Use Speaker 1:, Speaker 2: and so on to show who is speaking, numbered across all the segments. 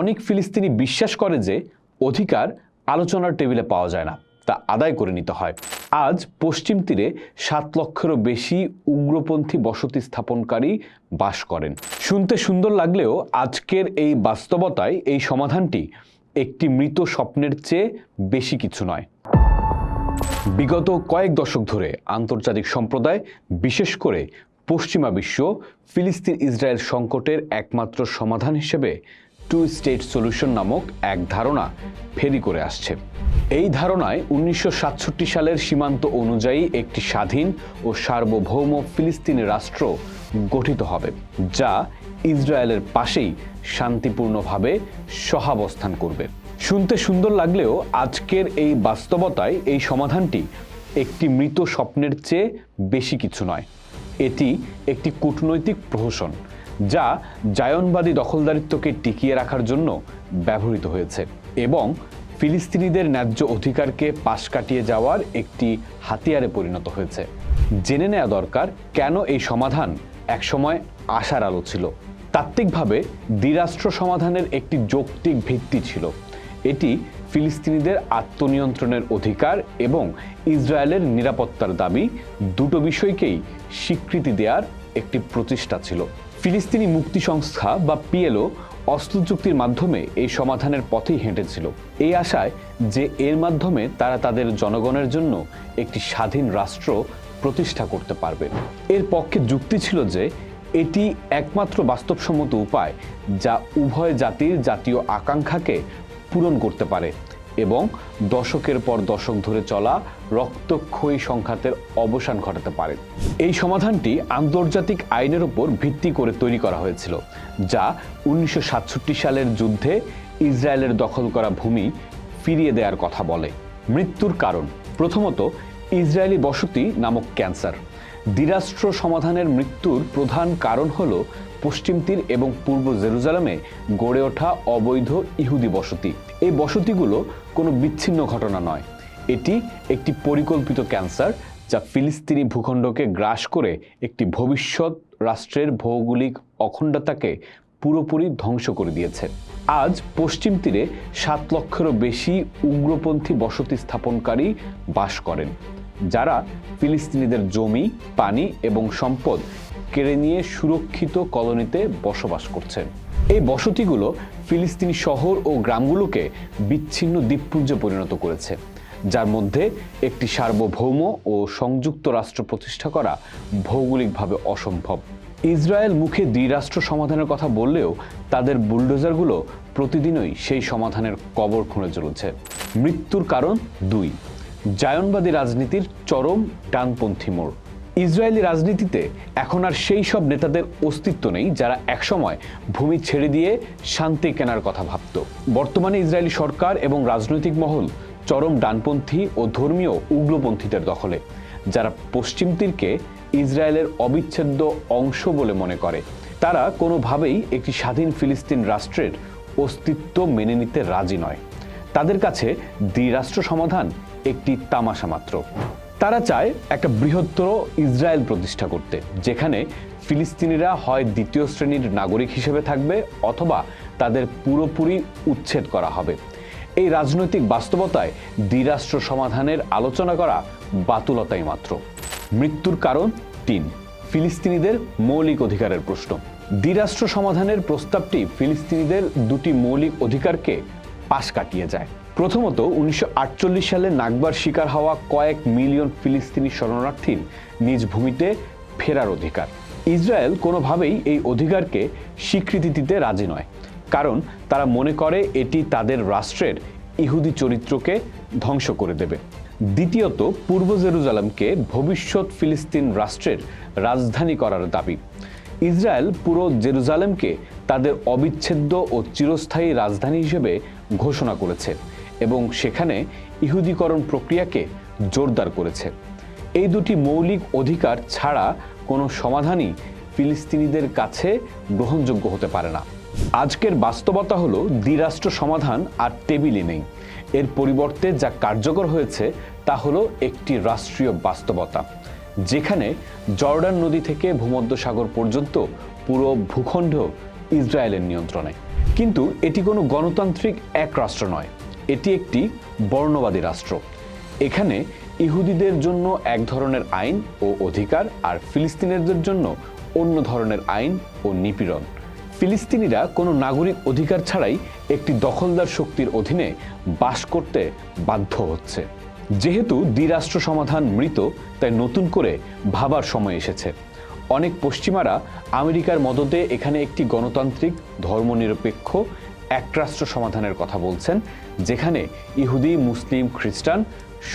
Speaker 1: অনেক ফিলিস্তিনি বিশ্বাস করে যে অধিকার আলোচনার টেবিলে পাওয়া যায় না, তা আদায় করে নিতে হয়। আজ পশ্চিম তীরে সাত লক্ষেরও বেশি উগ্রপন্থী বসতি স্থাপনকারী বাস করেন। শুনতে সুন্দর লাগলেও আজকের এই বাস্তবতায় এই সমাধানটি একটি মৃত স্বপ্নের চেয়ে বেশি কিছু নয়। বিগত কয়েক দশক ধরে আন্তর্জাতিক সম্প্রদায়, বিশেষ করে পশ্চিমা বিশ্ব ফিলিস্তিন ইসরায়েল সংকটের একমাত্র সমাধান হিসেবে টু স্টেট সলিউশন নামক এক ধারণা ফেরি করে আসছে। এই ধারণায় উনিশশো সাতষট্টি সালের সীমান্ত অনুযায়ী একটি স্বাধীন ও সার্বভৌম ফিলিস্তিনি রাষ্ট্র গঠিত হবে, যা ইসরায়েলের পাশেই শান্তিপূর্ণভাবে সহাবস্থান করবে। শুনতে সুন্দর লাগলেও আজকের এই বাস্তবতায় এই সমাধানটি একটি মৃত স্বপ্নের চেয়ে বেশি কিছু নয়। এটি একটি কূটনৈতিক প্রহসন যা জায়নবাদী দখলদারিত্বকে টিকিয়ে রাখার জন্য ব্যবহৃত হয়েছে এবং ফিলিস্তিনিদের ন্যায্য অধিকারকে পাশ কাটিয়ে যাওয়ার একটি হাতিয়ারে পরিণত হয়েছে। জেনে নেওয়া দরকার কেন এই সমাধান একসময় আশার আলো ছিল। তাত্ত্বিকভাবে দ্বিরাষ্ট্র সমাধানের একটি যৌক্তিক ভিত্তি ছিল। এটি ফিলিস্তিনিদের আত্মনিয়ন্ত্রণের অধিকার এবং ইসরায়েলের নিরাপত্তার দাবি দুটো বিষয়কেই স্বীকৃতি দেওয়ার একটি প্রচেষ্টা ছিল। ফিলিস্তিনি মুক্তি সংস্থা বা পিএলও অস্ত্র চুক্তির মাধ্যমে এই সমাধানের পথেই হেঁটেছিল। এই আশায় যে এর মাধ্যমে তারা তাদের জনগণের জন্য একটি স্বাধীন রাষ্ট্র প্রতিষ্ঠা করতে পারবে। এর পক্ষে যুক্তি ছিল যে এটি একমাত্র বাস্তবসম্মত উপায় যা উভয় জাতির জাতীয় আকাঙ্ক্ষাকে পূরণ করতে পারে। এবং দশকের পর দশক ধরে চলা রক্তক্ষয়ী সংঘাতের অবসান ঘটাতে পারে। এই সমাধানটি আন্তর্জাতিক আইনের উপর ভিত্তি করে তৈরি করা হয়েছিল, যা উনিশশো সাতষট্টি সালের যুদ্ধে ইসরায়েলের দখল করা ভূমি ফিরিয়ে দেওয়ার কথা বলে। মৃত্যুর কারণ, প্রথমত ইসরায়েলি বসতি নামক ক্যান্সার। দ্বিরাষ্ট্র সমাধানের মৃত্যুর প্রধান কারণ হল পশ্চিম তীর এবং পূর্ব জেরুজালেমে গড়ে ওঠা অবৈধ ইহুদি বসতি। এই বসতিগুলো কোনো বিচ্ছিন্ন ঘটনা নয়। এটি একটি পরিকল্পিত ক্যান্সার যা ফিলিস্তিনি ভূখণ্ডকে গ্রাস করে একটি ভবিষ্যৎ রাষ্ট্রের ভৌগোলিক অখণ্ডতাকে পুরোপুরি ধ্বংস করে দিয়েছে। আজ পশ্চিম তীরে সাত লক্ষেরও বেশি উগ্রপন্থী বসতি স্থাপনকারী বাস করেন, যারা ফিলিস্তিনিদের জমি, পানি এবং সম্পদ কেড়ে নিয়ে সুরক্ষিত কলোনিতে বসবাস করছেন। এই বসতিগুলো ফিলিস্তিনি শহর ও গ্রামগুলোকে বিচ্ছিন্ন দ্বীপপুঞ্জে পরিণত করেছে, যার মধ্যে একটি সার্বভৌম ও সংযুক্ত রাষ্ট্র প্রতিষ্ঠা করা ভৌগোলিকভাবে অসম্ভব। ইসরায়েল মুখে দ্বিরাষ্ট্র সমাধানের কথা বললেও তাদের বুলডোজারগুলো প্রতিদিনই সেই সমাধানের কবর খুঁড়ে চলেছে। মৃত্যুর কারণ দুই, জায়নবাদী রাজনীতির চরম ডানপন্থী মোড়। ইসরায়েলি রাজনীতিতে এখন আর সেই সব নেতাদের অস্তিত্ব নেই যারা একসময় ভূমি ছেড়ে দিয়ে শান্তি কেনার কথা ভাবত। বর্তমানে ইসরায়েলি সরকার এবং রাজনৈতিক মহল চরম ডানপন্থী ও ধর্মীয় উগ্রপন্থীদের দখলে, যারা পশ্চিম তীরকে ইসরায়েলের অবিচ্ছেদ্য অংশ বলে মনে করে। তারা কোনোভাবেই একটি স্বাধীন ফিলিস্তিন রাষ্ট্রের অস্তিত্ব মেনে নিতে রাজি নয়। তাদের কাছে দ্বিরাষ্ট্র সমাধান একটি তামাশা মাত্র। তারা চায় একটা বৃহত্তর ইসরায়েল প্রতিষ্ঠা করতে, যেখানে ফিলিস্তিনিরা হয় দ্বিতীয় শ্রেণির নাগরিক হিসেবে থাকবে অথবা তাদের পুরোপুরি উচ্ছেদ করা হবে। এই রাজনৈতিক বাস্তবতায় দ্বিরাষ্ট্র সমাধানের আলোচনা করা বাতুলতাই মাত্র। মৃত্যুর কারণ তিন, ফিলিস্তিনিদের মৌলিক অধিকারের প্রশ্ন। দ্বিরাষ্ট্র সমাধানের প্রস্তাবটি ফিলিস্তিনিদের দুটি মৌলিক অধিকারকে পাশ কাটিয়ে যায়। প্রথমত, উনিশশো আটচল্লিশ সালে নাগবার শিকার হওয়া কয়েক মিলিয়ন ফিলিস্তিনি শরণার্থীর নিজ ভূমিতে ফেরার অধিকার। ইসরায়েল কোনোভাবেই এই অধিকারকে স্বীকৃতি দিতে রাজি নয়। কারণ, তারা মনে করে এটি তাদের রাষ্ট্রের ইহুদি চরিত্রকে ধ্বংস করে দেবে। দ্বিতীয়ত, পূর্ব জেরুজালেমকে ভবিষ্যৎ ফিলিস্তিন রাষ্ট্রের রাজধানী করার দাবি। ইসরায়েল পুরো জেরুজালেমকে তাদের অবিচ্ছেদ্য ও চিরস্থায়ী রাজধানী হিসেবে ঘোষণা করেছে এবং সেখানে ইহুদিকরণ প্রক্রিয়াকে জোরদার করেছে। এই দুটি মৌলিক অধিকার ছাড়া কোনো সমাধানই ফিলিস্তিনিদের কাছে গ্রহণযোগ্য হতে পারে না। আজকের বাস্তবতা হলো দ্বিরাষ্ট্র সমাধান আর টেবিলে নেই। এর পরিবর্তে যা কার্যকর হয়েছে তা হলো একটি রাষ্ট্রীয় বাস্তবতা, যেখানে জর্ডান নদী থেকে ভূমধ্যসাগর পর্যন্ত পুরো ভূখণ্ড ইসরায়েলের নিয়ন্ত্রণে। কিন্তু এটি কোনো গণতান্ত্রিক এক রাষ্ট্র নয়, এটি একটি বর্ণবাদী রাষ্ট্র। এখানে ইহুদিদের জন্য এক ধরনের আইন ও অধিকার আর ফিলিস্তিনিদের জন্য অন্য ধরনের আইন ও নিপীড়ন। ফিলিস্তিনিরা কোনো নাগরিক অধিকার ছাড়াই একটি দখলদার শক্তির অধীনে বাস করতে বাধ্য হচ্ছে। যেহেতু দ্বিরাষ্ট্র সমাধান মৃত, তাই নতুন করে ভাবার সময় এসেছে। অনেক পশ্চিমারা আমেরিকার মদতে এখানে একটি গণতান্ত্রিক, ধর্মনিরপেক্ষ একরাষ্ট্র সমাধানের কথা বলছেন, যেখানে ইহুদি, মুসলিম, খ্রিস্টান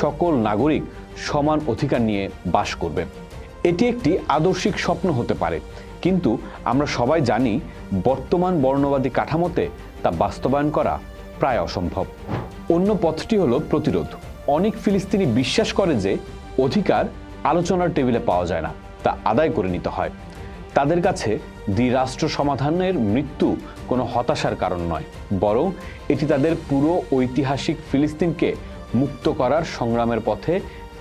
Speaker 1: সকল নাগরিক সমান অধিকার নিয়ে বাস করবে। এটি একটি আদর্শিক স্বপ্ন হতে পারে, কিন্তু আমরা সবাই জানি বর্তমান বর্ণবাদী কাঠামোতে তা বাস্তবায়ন করা প্রায় অসম্ভব। অন্য পথটি হলো প্রতিরোধ। অনেক ফিলিস্তিনি বিশ্বাস করে যে অধিকার আলোচনার টেবিলে পাওয়া যায় না। তা আদায় করে নিতে হয়। তাদের কাছে দ্বিরাষ্ট্র সমাধানের মৃত্যু কোনো হতাশার কারণ নয়, বরং এটি তাদের পুরো ঐতিহাসিক ফিলিস্তিনকে মুক্ত করার সংগ্রামের পথে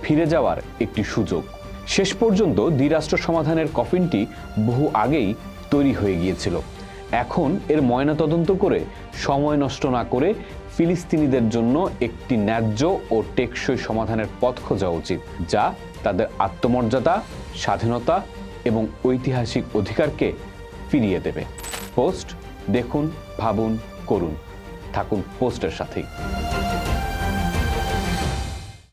Speaker 1: ফিরে যাওয়ার একটি সুযোগ। শেষ পর্যন্ত দ্বিরাষ্ট্র সমাধানের কফিনটি বহু আগেই তৈরি হয়ে গিয়েছিল। এখন এর ময়নাতদন্ত করে সময় নষ্ট না করে ফিলিস্তিনিদের জন্য একটি ন্যায্য ও টেকসই সমাধানের পথ খোঁজা উচিত, যা তাদের আত্মমর্যাদা, স্বাধীনতা এবং ঐতিহাসিক অধিকারকে ফিরিয়ে দেবে। পোস্ট, দেখুন, ভাবুন, করুন। থাকুন পোস্টের সাথেই।